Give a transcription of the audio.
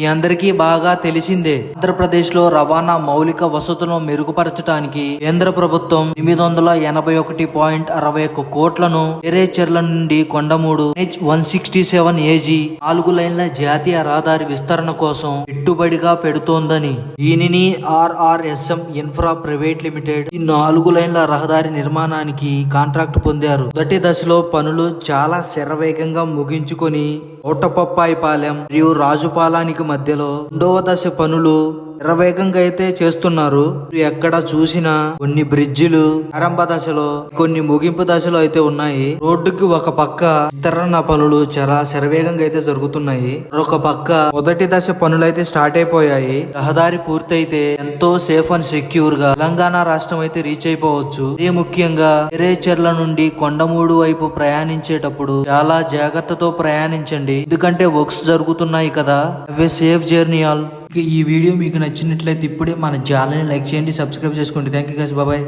ఈ అందరికీ బాగా తెలిసిందే. ఆంధ్రప్రదేశ్లో రవాణా మౌలిక వసతులను మెరుగుపరచడానికి కేంద్ర ప్రభుత్వం ఎనిమిది వందల ఎనభై ఒకటి పాయింట్ అరవై ఒక్క కోట్లను ఎరేచెర్ల నుండి Kondamudu H one sixty seven AG నాలుగు లైన్ల జాతీయ రహదారి విస్తరణ కోసం పెట్టుబడిగా పెడుతోందని. దీనిని ఆర్ఆర్ఎస్ఎం ఇన్ఫ్రా ప్రైవేట్ లిమిటెడ్ ఈ నాలుగు లైన్ల రహదారి నిర్మాణానికి కాంట్రాక్ట్ పొందారు. మొదటి దశలో పనులు చాలా శరవేగంగా ముగించుకొని కోటపప్పాయిపాలెం మరియు రాజుపాలానికి మధ్యలో రెండవ దశ పనులు శరవేగంగా అయితే చేస్తున్నారు ఎక్కడ చూసినా కొన్ని బ్రిడ్జిలు ఆరంభ దశలో కొన్ని ముగింపు దశలో అయితే ఉన్నాయి. రోడ్డుకి ఒక పక్క విస్తరణ పనులు చాలా శరవేగంగా అయితే జరుగుతున్నాయి. ఒక పక్క మొదటి దశ పనులు అయితే స్టార్ట్ అయిపోయాయి. రహదారి పూర్తయితే ఎంతో సేఫ్ అండ్ సెక్యూర్గా తెలంగాణ రాష్ట్రం అయితే రీచ్ అయిపోవచ్చు. ఇది ముఖ్యంగా ఎరేచెర్ల నుండి కొండమూడు వైపు ప్రయాణించేటప్పుడు చాలా జాగ్రత్తతో ప్రయాణించండి. ఎందుకంటే వర్క్స్ జరుగుతున్నాయి కదా. అవే సేఫ్ జర్నీ ఆల్ ఈ వీడియో మీకు నచ్చినట్లయితే ఇప్పుడే మన ఛానల్ని లైక్ చేయండి సబ్స్క్రైబ్ చేసుకోండి థ్యాంక్ యూ గైస్ బాబాయ్